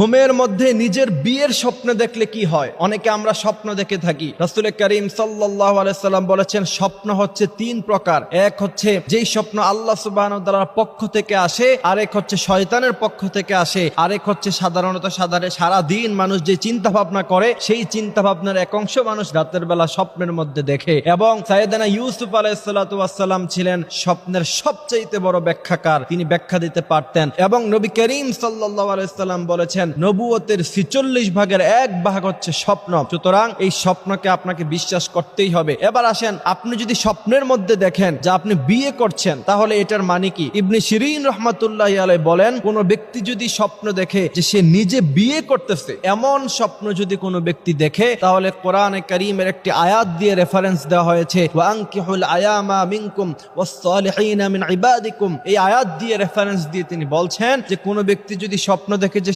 ঘুমের মধ্যে নিজের বিয়ের স্বপ্ন দেখলে কি হয়? অনেকে আমরা স্বপ্ন দেখে থাকি। রাসুল করিম আলাইসাল্লাম বলেছেন, স্বপ্ন হচ্ছে তিন প্রকার। এক হচ্ছে যেই স্বপ্ন আল্লাহ সুবাহ পক্ষ থেকে আসে, আরেক হচ্ছে শয়তানের পক্ষ থেকে আসে, আরেক হচ্ছে সাধারণত সাধারণ সারা দিন মানুষ যে চিন্তা ভাবনা করে, সেই চিন্তা ভাবনার এক অংশ মানুষ রাতের বেলা স্বপ্নের মধ্যে দেখে। এবং সাইদানা ইউসুফ আলাইসাল্লাম ছিলেন স্বপ্নের সবচাইতে বড় ব্যাখ্যাকার। তিনি ব্যাখ্যা দিতে পারতেন। এবং নবী করিম সাল্লাহ আলাইসাল্লাম বলেছেন নবুয়তের ছিচল্লিশ ভাগের এক ভাগ হচ্ছে স্বপ্ন। সুতরাং এই স্বপ্নকে আপনাকে বিশ্বাস করতেই হবে। এবার আসেন, আপনি যদি স্বপ্নের মধ্যে দেখেন যে আপনি বিয়ে করছেন, তাহলে এটার মানে কি? ইবনে শিরিন রহমাতুল্লাহ আলাই বলেন, কোন ব্যক্তি যদি স্বপ্ন দেখে যে সে নিজে বিয়ে করতেছে, এমন স্বপ্ন যদি কোনো ব্যক্তি দেখে, তাহলে কোরআনে করিমের একটি আয়াত দিয়ে রেফারেন্স দেওয়া হয়েছে আয়ামা এই আয়াত দিয়ে রেফারেন্স দিয়ে তিনি বলছেন যে কোনো ব্যক্তি যদি স্বপ্ন দেখে যে